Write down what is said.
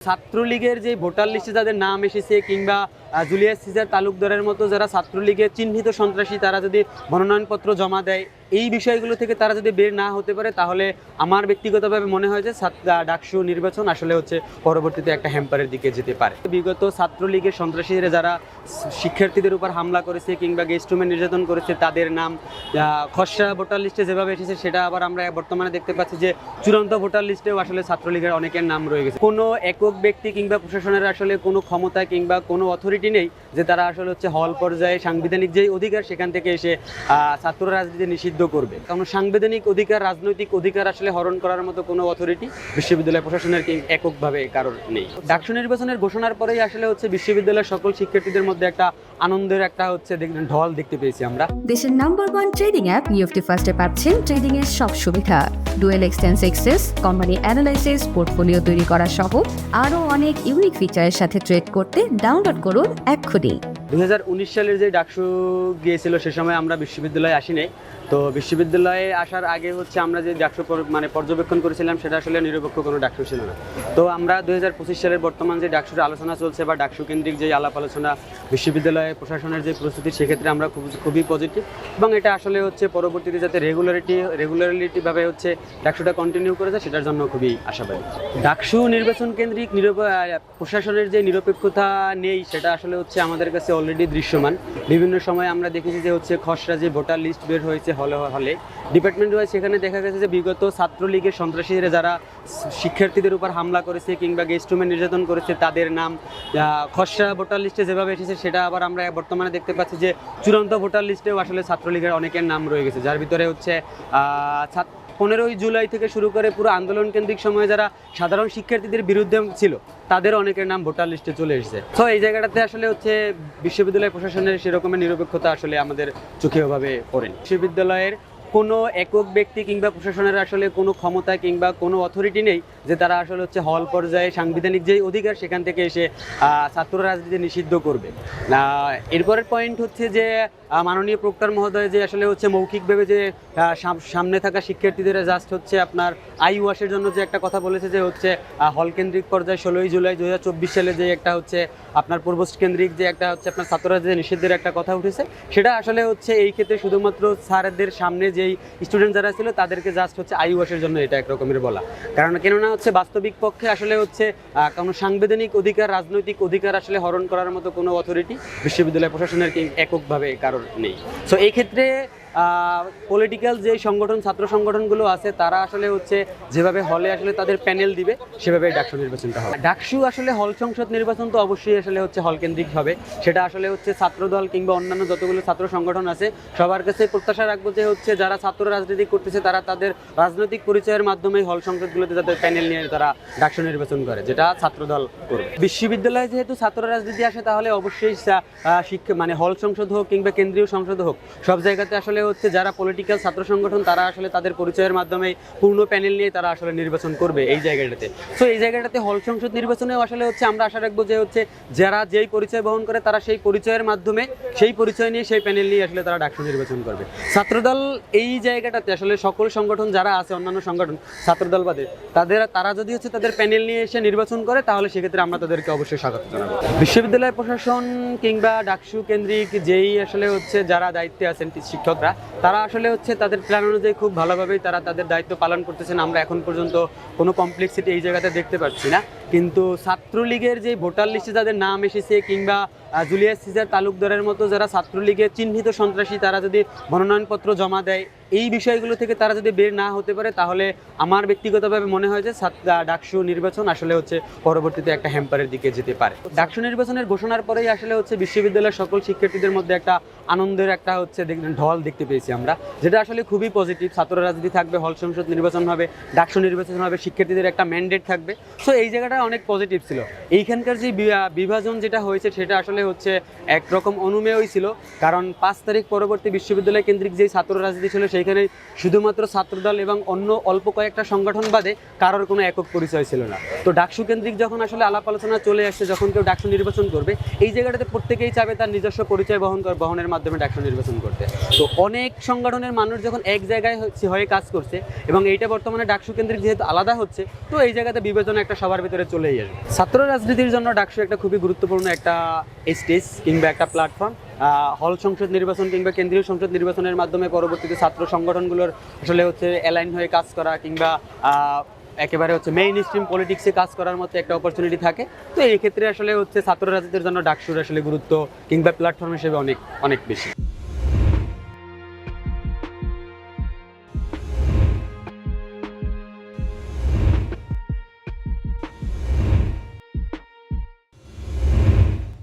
ছাত্রলীগের যে ভোটার লিস্টে যাদের নাম এসেছে কিংবা জুলিয়াস সিজার তালুকদারের মতো যারা ছাত্রলীগের চিহ্নিত সন্ত্রাসী, তারা যদি মনোনয়নপত্র জমা দেয় এই বিষয়গুলো থেকে তারা যদি বের না হতে পারে, তাহলে আমার ব্যক্তিগতভাবে মনে হয় যে ডাকসু নির্বাচন আসলে হচ্ছে পরবর্তীতে একটা হ্যাম্পারের দিকে যেতে পারে। বিগত ছাত্রলীগের সন্ত্রাসীরা যারা শিক্ষার্থীদের উপর হামলা করেছে কিংবা গেস্ট রুমে নির্যাতন করেছে, তাদের নাম খসড়া ভোটার লিস্টে যেভাবে এসেছে, সেটা আবার আমরা বর্তমানে দেখতে পাচ্ছি যে চূড়ান্ত ভোটার লিস্টেও আসলে ছাত্রলীগের অনেকের নাম রয়ে গেছে। কোনো একক ব্যক্তি কিংবা প্রশাসনের আসলে কোনো ক্ষমতা কিংবা কোনো অথরিটি নেই যে তারা আসলে হচ্ছে হল পর্যায়ে সাংবিধানিক যে অধিকার, সেখান থেকে এসে ছাত্র রাজনীতি নিষিদ্ধ করবে। কারণ সাংবিধানিক অধিকার রাজনৈতিক অধিকার আসলে হরণ করার মতো কোনো অথরিটি বিশ্ববিদ্যালয় প্রশাসনের এককভাবে কারোর নেই। ডাকসু নির্বাচনের ঘোষণার পরেই আসলে হচ্ছে বিশ্ববিদ্যালয়ের সকল শিক্ষার্থীদের মধ্যে একটা আনন্দের একটা হচ্ছে দেখবেন ঢল দেখতে পেয়েছি আমরা। দেশের number one trading app UFT ফার্স্টে পাচ্ছেন ট্রেডিং এর সব সুবিধা। ডুয়েল এক্সটেন্স এক্সেস কোম্পানি অ্যানালাইসিস পোর্টফোলিও তৈরি করা সহ আরও অনেক ইউনিক ফিচারের সাথে ট্রেড করতে ডাউনলোড করুন এক্ষুনি। উনিশ সালের যে ডাকসু গিয়েছিল, সে সময় আমরা বিশ্ববিদ্যালয়ে আসি নাই তো বিশ্ববিদ্যালয়ে আসার আগে হচ্ছে আমরা যে ডাকসু মানে পর্যবেক্ষণ করেছিলাম, সেটা আসলে নিরপেক্ষ কোনো ডাকসু ছিল না। তো আমরা দু হাজার পঁচিশ সালের বর্তমান যে ডাকসুর আলোচনা চলছে বা ডাকসু কেন্দ্রিক যে আলাপ আলোচনা, বিশ্ববিদ্যালয়ে প্রশাসনের যে প্রস্তুতি, সেক্ষেত্রে আমরা খুব, খুবই পজিটিভ এবং এটা আসলে হচ্ছে পরবর্তীতে যাতে রেগুলারিটি রেগুলারিটিভাবে হচ্ছে ডাকসুটা কন্টিনিউ করে যায় সেটার জন্য খুবই আশাবাদী। ডাকসু নির্বাচন কেন্দ্রিক প্রশাসনের যে নিরপেক্ষতা নেই, সেটা আসলে হচ্ছে আমাদের কাছে অলরেডি দৃশ্যমান। বিভিন্ন সময় আমরা দেখেছি যে হচ্ছে খসড়া যে ভোটার লিস্ট বের হয়েছে হলে হলে। ডিপার্টমেন্ট ওয়াইজ সেখানে দেখা গেছে যে বিগত ছাত্রলীগের সন্ত্রাসীরা যারা শিক্ষার্থীদের উপর হামলা করেছে কিংবা গেস্ট রুমে নির্যাতন করেছে, তাদের নাম খসড়া ভোটার লিস্টে যেভাবে এসেছে, সেটা আবার আমরা বর্তমানে দেখতে পাচ্ছি যে চূড়ান্ত ভোটার লিস্টেও আসলে ছাত্রলীগের অনেকের নাম রয়ে গেছে, যার ভিতরে হচ্ছে ছাত্র পনেরোই জুলাই থেকে শুরু করে পুরো আন্দোলন কেন্দ্রিক সময়ে যারা সাধারণ শিক্ষার্থীদের বিরুদ্ধে ছিল, তাদের অনেকের নাম ভোটার লিস্টে চলে এসেছে। তো এই জায়গাটাতে আসলে হচ্ছে বিশ্ববিদ্যালয় প্রশাসনের সেরকমের নিরপেক্ষতা আসলে আমাদের চোখে ওভাবে পড়েনি। বিশ্ববিদ্যালয়ের কোনো একক ব্যক্তি কিংবা প্রশাসনের আসলে কোনো ক্ষমতা কিংবা কোনো অথরিটি নেই যে তারা আসলে হচ্ছে হল পর্যায়ে সাংবিধানিক যে অধিকার সেখান থেকে এসে ছাত্র রাজনীতি নিষিদ্ধ করবে। এরপরের পয়েন্ট হচ্ছে যে মাননীয় প্রক্টর মহোদয় যে আসলে হচ্ছে মৌখিকভাবে যে সামনে থাকা শিক্ষার্থীদের জাস্ট হচ্ছে আপনার আই ওয়াশের জন্য যে একটা কথা বলেছে যে হচ্ছে হল কেন্দ্রিক পর্যায়ে ষোলোই জুলাই দু হাজার চব্বিশ সালে যে একটা হচ্ছে আপনার পূর্বস্থ কেন্দ্রিক যে একটা হচ্ছে আপনার ছাত্র রাজনীতি নিষিদ্ধের একটা কথা উঠেছে। সেটা আসলে হচ্ছে এই ক্ষেত্রে শুধুমাত্র স্যারদের সামনে যেই স্টুডেন্ট যারা ছিল, তাদেরকে জাস্ট হচ্ছে আই ওয়াশের জন্য এটা একরকমের বলা। কারণ কেননা হচ্ছে বাস্তবিক পক্ষে আসলে হচ্ছে কোনো সাংবিধানিক অধিকার, রাজনৈতিক অধিকার আসলে হরণ করার মতো কোনো অথরিটি বিশ্ববিদ্যালয় প্রশাসনের এককভাবে কারোর নেই। সো এই ক্ষেত্রে পলিটিক্যাল যে সংগঠন, ছাত্র সংগঠনগুলো আছে, তারা আসলে হচ্ছে যেভাবে হলে আসলে তাদের প্যানেল দিবে, সেভাবে ডাকসু নির্বাচনটা হবে। ডাকসু আসলে হল সংসদ নির্বাচন তো অবশ্যই আসলে হচ্ছে হল কেন্দ্রিক হবে। সেটা আসলে হচ্ছে ছাত্রদল কিংবা অন্যান্য যতগুলো ছাত্র সংগঠন আছে, সবার কাছে প্রত্যাশা রাখব যে হচ্ছে যারা ছাত্র রাজনীতি করতেছে, তারা তাদের রাজনৈতিক পরিচয়ের মাধ্যমে হল সংসদগুলোতে তাদের প্যানেল নিয়ে তারা ডাকসু নির্বাচন করে, যেটা ছাত্রদল করবে। বিশ্ববিদ্যালয়ে যেহেতু ছাত্র রাজনীতি আসে, তাহলে অবশ্যই শিক্ষা মানে হল সংসদ হোক কিংবা কেন্দ্রীয় সংসদ হোক, সব জায়গাতে আসলে হচ্ছে যারা পলিটিক্যাল ছাত্র সংগঠন, তারা আসলে তাদের পরিচয়ের মাধ্যমে পূর্ণ প্যানেল নিয়ে তারা আসলে নির্বাচন করবে এই জায়গাটাতে। তো এই জায়গাটাতে হল সংসদ নির্বাচনেও আসলে হচ্ছে আমরা আশা রাখব যে হচ্ছে যারা যেই পরিচয় বহন করে, তারা সেই পরিচয়ের মাধ্যমে, সেই পরিচয় নিয়ে, সেই প্যানেল নিয়ে আসলে তারা ডাকসু নির্বাচন করবে। ছাত্রদল এই জায়গাটাতে আসলে সকল সংগঠন যারা আছে, অন্যান্য সংগঠন, ছাত্রদল বাদে, তাদের তারা যদি হচ্ছে তাদের প্যানেল নিয়ে এসে নির্বাচন করে, তাহলে সেক্ষেত্রে আমরা তাদেরকে অবশ্যই স্বাগত জানাব। বিশ্ববিদ্যালয় প্রশাসন কিংবা ডাকসু কেন্দ্রিক যেই আসলে হচ্ছে যারা দায়িত্বে আছেন, শিক্ষকরা তারা আসলে হচ্ছে তাদের প্ল্যান অনুযায়ী খুব ভালোভাবেই তারা তাদের দায়িত্ব পালন করতেছেন। আমরা এখন পর্যন্ত কোনো কমপ্লেক্সিটি এই জায়গাতে দেখতে পাচ্ছি না। কিন্তু ছাত্রলীগের যে ভোটার লিস্টে যাদের নাম এসেছে কিংবা জুলিয়াস সিজার তালুকদারের মতো যারা ছাত্রলীগের চিহ্নিত সন্ত্রাসী, তারা যদি মনোনয়নপত্র জমা দেয়, এই বিষয়গুলো থেকে তারা যদি বের না হতে পারে, তাহলে আমার ব্যক্তিগতভাবে মনে হয় যে ডাকসু নির্বাচন আসলে হচ্ছে পরবর্তীতে একটা হ্যাম্পারের দিকে যেতে পারে। ডাকসু নির্বাচনের ঘোষণার পরেই আসলে হচ্ছে বিশ্ববিদ্যালয়ের সকল শিক্ষার্থীদের মধ্যে একটা আনন্দের একটা হচ্ছে ঢল দেখতে পেয়েছি আমরা, যেটা আসলে খুবই পজিটিভ ছাত্র রাজনীতি থাকবে, হল সংসদ নির্বাচন হবে, ডাকসু নির্বাচন হবে, শিক্ষার্থীদের একটা ম্যান্ডেট থাকবে। সো এই জায়গাটা অনেক পজিটিভ ছিল। এইখানকার যে বিভাজন যেটা হয়েছে, সেটা আসলে হচ্ছে একরকম অনুমেয়ই ছিল। কারণ পাঁচ তারিখ পরবর্তী বিশ্ববিদ্যালয় কেন্দ্রিক যে ছাত্র রাজনীতি ছিল, সেইখানে শুধুমাত্র ছাত্রদল এবং অন্য অল্প কয়েকটা সংগঠন বাদে কারোর কোনো একক পরিচয় ছিল না। তো ডাকসু কেন্দ্রিক যখন আসলে আলাপ আলোচনা চলে আসছে, যখন কেউ ডাকসু নির্বাচন করবে, এই জায়গাটাতে প্রত্যেকেই চাবে তার নিজস্ব পরিচয় বহন বহনের মাধ্যমে ডাকসু নির্বাচন করতে। তো অনেক সংগঠনের মানুষ যখন এক জায়গায় হয়ে কাজ করছে এবং এইটা বর্তমানে ডাকসু কেন্দ্রিক যেহেতু আলাদা হচ্ছে, তো এই জায়গাতে বিবেচনা একটা সবার ভিতরে চলেই আসবে। ছাত্র রাজনীতির জন্য ডাকসু একটা খুবই গুরুত্বপূর্ণ একটা স্টেজ কিংবা একটা প্ল্যাটফর্ম হল সংসদ নির্বাচন কিংবা কেন্দ্রীয় সংসদ নির্বাচনের মাধ্যমে পরবর্তীতে ছাত্র সংগঠনগুলোর আসলে হচ্ছে অ্যালাইন হয়ে কাজ করা কিংবা একেবারে হচ্ছে মেইন স্ট্রিম পলিটিক্সে কাজ করার মতো একটা অপরচুনিটি থাকে। তো এই ক্ষেত্রে আসলে হচ্ছে ছাত্র রাজনীতির জন্য ডাকসুর আসলে গুরুত্ব কিংবা প্ল্যাটফর্ম হিসেবে অনেক অনেক বেশি।